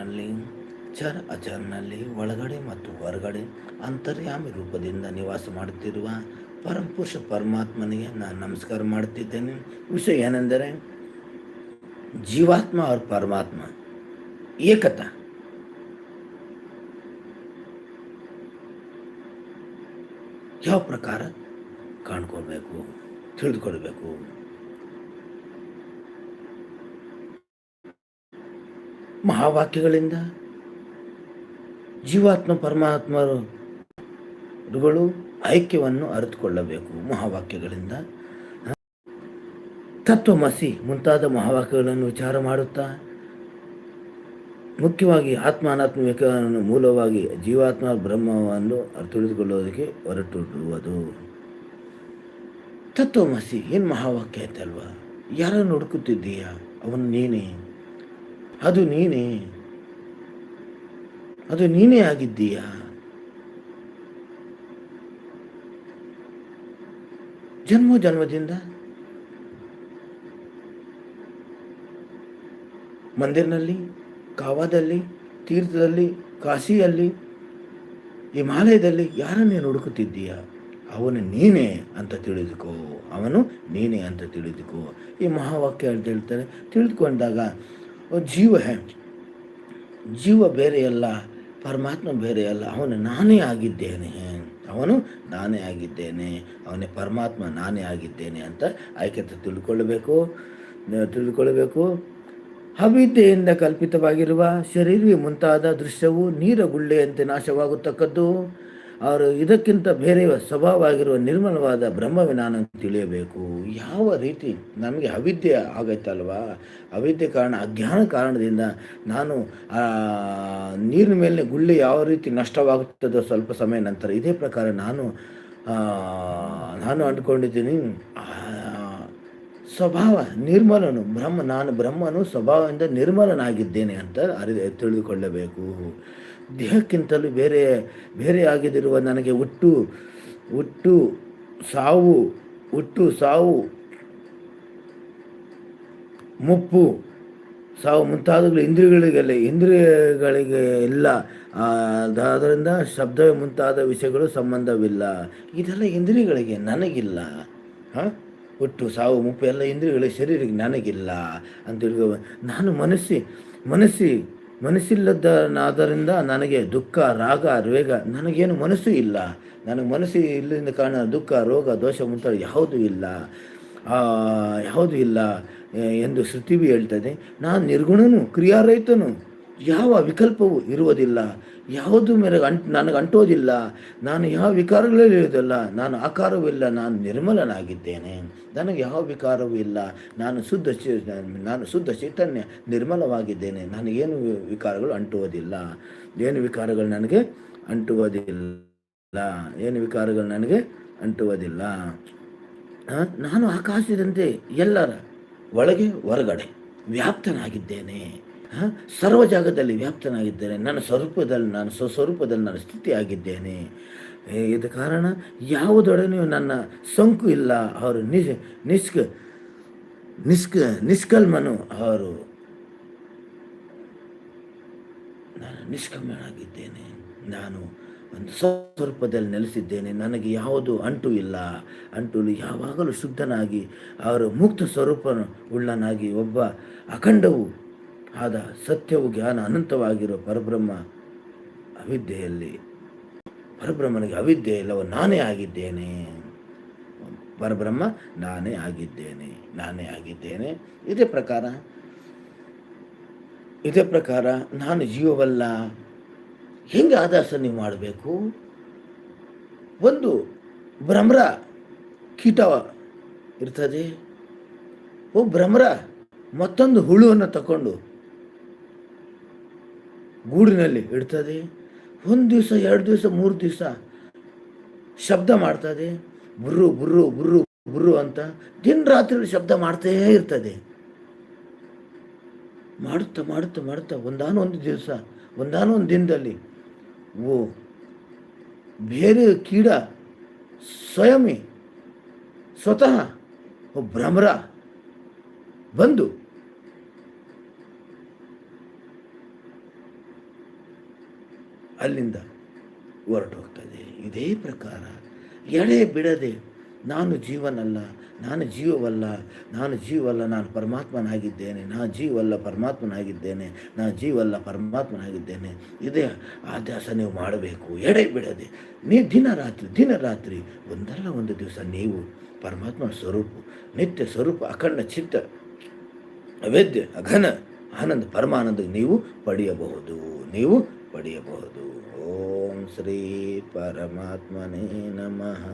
ಸಾಕಾರನಲ್ಲಿ ಚರ ಅಚರನಲ್ಲಿ ಒಳಗಡೆ ಮತ್ತು ಹೊರಗಡೆ ಅಂತರ್ಯಾಮಿ ರೂಪದಿಂದ ನಿವಾಸ ಮಾಡುತ್ತಿರುವ ಪರಮಪುರುಷ ಪರಮಾತ್ಮನಿಗೆ ನಾನು ನಮಸ್ಕಾರ ಮಾಡುತ್ತಿದ್ದೇನೆ. ವಿಷಯ ಏನೆಂದರೆ, ಜೀವಾತ್ಮ ಅವ್ರ ಪರಮಾತ್ಮ, ಏಕತಾ. ಯಾವ ಪ್ರಕಾರ ಕಾಣ್ಕೊಳ್ಬೇಕು, ತಿಳಿದುಕೊಳ್ಬೇಕು. ಮಹಾವಾಕ್ಯಗಳಿಂದ ಜೀವಾತ್ಮ ಪರಮಾತ್ಮರುಗಳು ಐಕ್ಯವನ್ನು ಅರಿತುಕೊಳ್ಳಬೇಕು. ಮಹಾವಾಕ್ಯಗಳಿಂದ ತತ್ವಮಸಿ ಮುಂತಾದ ಮಹಾವಾಕ್ಯಗಳನ್ನು ವಿಚಾರ ಮಾಡುತ್ತಾ ಮುಖ್ಯವಾಗಿ ಆತ್ಮ ಅನಾತ್ಮ ಮೂಲವಾಗಿ ಜೀವಾತ್ಮ ಬ್ರಹ್ಮವನ್ನು ತಿಳಿದುಕೊಳ್ಳುವುದಕ್ಕೆ ಹೊರಟಿರುವುದು ತತ್ವಮಸಿ ಏನು ಮಹಾವಾಕ್ಯ ಆಯ್ತಲ್ವಾ ಯಾರನ್ನು ಹುಡುಕುತ್ತಿದ್ದೀಯಾ? ಅವನು ನೀನೇ. ಅದು ನೀನೇ. ಅದು ನೀನೇ ಆಗಿದ್ದೀಯಾ? ಜನ್ಮ ಜನ್ಮದಿಂದ? ಮಂದಿರ್ನಲ್ಲಿ, ಕಾವಾದಲ್ಲಿ, ತೀರ್ಥದಲ್ಲಿ, ಕಾಶಿಯಲ್ಲಿ, ಹಿಮಾಲಯದಲ್ಲಿ ಯಾರನ್ನೇ ಹುಡುಕುತ್ತಿದ್ದೀಯ? ಅವನು ನೀನೇ ಅಂತ ತಿಳಿದುಕೋ. ಅವನು ನೀನೇ ಅಂತ ತಿಳಿದುಕೋ. ಈ ಮಹಾವಾಕ್ಯ ಅಂತ ಹೇಳ್ತಾರೆ ತಿಳಿದುಕೊಂಡಾಗ ಜೀವ ಹೇ. ಜೀವ ಬೇರೆಯಲ್ಲ ಪರಮಾತ್ಮ ಬೇರೆಯಲ್ಲ ಅವನು ನಾನೇ ಆಗಿದ್ದೇನೆ ಅವನು ನಾನೇ ಆಗಿದ್ದೇನೆ. ಅವನೇ ಪರಮಾತ್ಮ ನಾನೇ ಆಗಿದ್ದೇನೆ ಅಂತ ಆಯ್ಕೆ ತಿಳ್ಕೊಳ್ಬೇಕು. ತಿಳಿದುಕೊಳ್ಳಬೇಕು ಅವಿದ್ಯೆಯಿಂದ ಕಲ್ಪಿತವಾಗಿರುವ ಶರೀರವೇ ಮುಂತಾದ ದೃಶ್ಯವು ನೀರ ಗುಳ್ಳೆಯಂತೆ ನಾಶವಾಗತಕ್ಕದ್ದು. ಅವರು ಇದಕ್ಕಿಂತ ಬೇರೆ ಸ್ವಭಾವವಾಗಿರುವ ನಿರ್ಮಲವಾದ ಬ್ರಹ್ಮವೇ ನಾನು ತಿಳಿಯಬೇಕು. ಯಾವ ರೀತಿ ನಮಗೆ ಅವಿದ್ಯೆ ಆಗೈತಲ್ವಾ? ಅವಿದ್ಯೆ ಕಾರಣ, ಅಜ್ಞಾನ ಕಾರಣದಿಂದ ನಾನು ನೀರಿನ ಮೇಲೆ ಗುಳ್ಳೆ ಯಾವ ರೀತಿ ನಷ್ಟವಾಗುತ್ತದೋ ಸ್ವಲ್ಪ ಸಮಯ ನಂತರ ಇದೇ ಪ್ರಕಾರ ನಾನು ನಾನು ಅಂದ್ಕೊಂಡಿದ್ದೀನಿ. ಸ್ವಭಾವ ನಿರ್ಮಲನು, ಬ್ರಹ್ಮ, ನಾನು ಬ್ರಹ್ಮನು ಸ್ವಭಾವದಿಂದ ನಿರ್ಮಲನಾಗಿದ್ದೇನೆ ಅಂತ ಅರಿ ತಿಳಿದುಕೊಳ್ಳಬೇಕು. ದೇಹಕ್ಕಿಂತಲೂ ಬೇರೆ ಬೇರೆ ಆಗಿದಿರುವ ನನಗೆ ಹುಟ್ಟು ಹುಟ್ಟು ಸಾವು ಹುಟ್ಟು ಸಾವು, ಮುಪ್ಪು ಸಾವು ಮುಂತಾದವುಗಳು ಇಂದ್ರಿಯಗಳಿಗೆಲ್ಲ, ಇಂದ್ರಿಯಗಳಿಗೆ ಇಲ್ಲ. ಅದರಿಂದ ಶಬ್ದ ಮುಂತಾದ ವಿಷಯಗಳು ಸಂಬಂಧವಿಲ್ಲ. ಇದೆಲ್ಲ ಇಂದ್ರಿಯಗಳಿಗೆ ನನಗಿಲ್ಲ. ಹಾಂ? ಹುಟ್ಟು, ಸಾವು, ಮುಪ್ಪು ಎಲ್ಲ ಇಂದ್ರಿಯಗಳಿಗೆ, ಶರೀರಕ್ಕೆ ನನಗಿಲ್ಲ. ಅಂತ ತಿಳ್ಕೊ ನಾನು ಮನಸ್ಸಿ ಮನಸ್ಸಿ ಮನಸ್ಸಿಲ್ಲದನಾದ್ದರಿಂದ ನನಗೆ ದುಃಖ, ರಾಗ, ರೇಗ ನನಗೇನು ಮನಸ್ಸು ಇಲ್ಲ. ನನಗೆ ಮನಸ್ಸು ಇಲ್ಲದಿಂದ ಕಾರಣ ದುಃಖ, ರೋಗ, ದೋಷ ಮುಂತಾದ ಯಾವುದೂ ಇಲ್ಲ. ಯಾವುದೂ ಇಲ್ಲ ಎಂದು ಶ್ರುತಿವಿ ಹೇಳ್ತದೆ. ನಾನು ನಿರ್ಗುಣನು, ಕ್ರಿಯಾರಹಿತನು. ಯಾವ ವಿಕಲ್ಪವೂ ಇರುವುದಿಲ್ಲ. ಯಾವುದು ಮೇರೆಗೆ ಅಂಟ್, ನನಗೆ ಅಂಟೋದಿಲ್ಲ. ನಾನು ಯಾವ ವಿಕಾರಗಳಲ್ಲಿ ಇರೋದಿಲ್ಲ ನಾನು ಆಕಾರವಿಲ್ಲ. ನಾನು ನಿರ್ಮಲನಾಗಿದ್ದೇನೆ. ನನಗೆ ಯಾವ ವಿಕಾರವೂ ಇಲ್ಲ. ನಾನು ಶುದ್ಧ ನಾನು ಶುದ್ಧ ಚೈತನ್ಯ ನಿರ್ಮಲವಾಗಿದ್ದೇನೆ. ನನಗೇನು ವಿಕಾರಗಳು ಅಂಟುವುದಿಲ್ಲ. ಏನು ವಿಕಾರಗಳು ನನಗೆ ಅಂಟುವುದಿಲ್ಲ. ಏನು ವಿಕಾರಗಳು ನನಗೆ ಅಂಟುವುದಿಲ್ಲ. ನಾನು ಆಕಾಶದಂತೆ ಎಲ್ಲರ ಒಳಗೆ ಹೊರಗಡೆ ವ್ಯಾಪ್ತನಾಗಿದ್ದೇನೆ. ಸರ್ವ ಜಾಗದಲ್ಲಿ ವ್ಯಾಪ್ತನಾಗಿದ್ದೇನೆ. ನನ್ನ ಸ್ವರೂಪದಲ್ಲಿ ನಾನು ಸ್ವಸ್ವರೂಪದಲ್ಲಿ ನಾನು ಸ್ಥಿತಿಯಾಗಿದ್ದೇನೆ. ಇದ ಕಾರಣ? ಯಾವುದೊಡನೆಯೂ ನನ್ನ ಸೋಂಕು ಇಲ್ಲ. ಅವರು ನಿಸ್ ನಿಷ್ಕ ನಿಷ್ಕ ನಿಷ್ಕಲ್ಮನು ಅವರು. ನಾನು ನಿಷ್ಕಲ್ಮನಾಗಿದ್ದೇನೆ. ನಾನು ಒಂದು ಸ್ವರೂಪದಲ್ಲಿ ನೆಲೆಸಿದ್ದೇನೆ. ನನಗೆ ಯಾವುದು ಅಂಟು ಇಲ್ಲ. ಅಂಟು ಯಾವಾಗಲೂ ಶುದ್ಧನಾಗಿ, ಅವರು ಮುಕ್ತ ಸ್ವರೂಪ ಉಳ್ಳನಾಗಿ ಒಬ್ಬ ಅಖಂಡವು ಆದ ಸತ್ಯವು ಜ್ಞಾನ ಅನಂತವಾಗಿರೋ ಪರಬ್ರಹ್ಮ ಅವಿದ್ಯೆಯಲ್ಲಿ. ಪರಬ್ರಹ್ಮನಿಗೆ ಅವಿದ್ಯೆ ಇಲ್ಲವ ನಾನೇ ಆಗಿದ್ದೇನೆ. ಪರಬ್ರಹ್ಮ, ನಾನೇ ಆಗಿದ್ದೇನೆ ನಾನೇ ಆಗಿದ್ದೇನೆ. ಇದೇ ಪ್ರಕಾರ ಇದೇ ಪ್ರಕಾರ ನಾನು ಜೀವವಲ್ಲ. ಹೆಂಗೆ ಆದಾಸ ನೀವು ಮಾಡಬೇಕು? ಒಂದು ಭ್ರಮರ ಕೀಟ ಇರ್ತದೆ. ಓ ಭ್ರಮರ ಮತ್ತೊಂದು ಹುಳುವನ್ನು ತಗೊಂಡು ಗೂಡಿನಲ್ಲಿ ಇಡ್ತದೆ. ಒಂದು ದಿವಸ, ಎರಡು ದಿವಸ, ಮೂರು ದಿವಸ ಶಬ್ದ ಮಾಡ್ತದೆ. ಬುರ್ರು ಬುರ್ರು ಬುರ್ರು ಬುರ್ರು ಅಂತ ದಿನ ರಾತ್ರಿ ಶಬ್ದ ಮಾಡ್ತೇ ಇರ್ತದೆ. ಮಾಡುತ್ತಾ ಮಾಡುತ್ತಾ ಮಾಡುತ್ತಾ ಒಂದಾನ ಒಂದು ದಿವಸ, ಒಂದಾನೋ ಒಂದು ದಿನದಲ್ಲಿ ಓ, ಬೇರೆ ಕೀಡ ಸ್ವಯಮಿ ಸ್ವತಃ ಭ್ರಮರ ಬಂದು ಅಲ್ಲಿಂದ ಹೊರಟೋಗ್ತದೆ. ಇದೇ ಪ್ರಕಾರ ಎಡೆ ಬಿಡದೆ ನಾನು ಜೀವನಲ್ಲ, ನಾನು ಜೀವವಲ್ಲ ನಾನು ಜೀವವಲ್ಲ, ನಾನು ಪರಮಾತ್ಮನಾಗಿದ್ದೇನೆ, ನಾ ಜೀವಲ್ಲ ಪರಮಾತ್ಮನಾಗಿದ್ದೇನೆ, ನಾ ಜೀವಲ್ಲ ಪರಮಾತ್ಮನಾಗಿದ್ದೇನೆ, ಇದೇ ಅಭ್ಯಾಸ ನೀವು ಮಾಡಬೇಕು. ಎಡೆ ಬಿಡದೆ ನೀ ದಿನ ರಾತ್ರಿ ದಿನ ರಾತ್ರಿ ಒಂದಲ್ಲ ಒಂದು ದಿವಸ ನೀವು ಪರಮಾತ್ಮನ ಸ್ವರೂಪ, ನಿತ್ಯ ಸ್ವರೂಪ, ಅಖಂಡ ಚಿತ್ತ, ಅವೇದ್ಯ, ಅಘನ, ಆನಂದ, ಪರಮಾನಂದ ನೀವು ಪಡೆಯಬಹುದು. ನೀವು ಪಡೆಯಬಹುದು. ಓಂ ಶ್ರೀ ಪರಮಾತ್ಮನೇ ನಮಃ.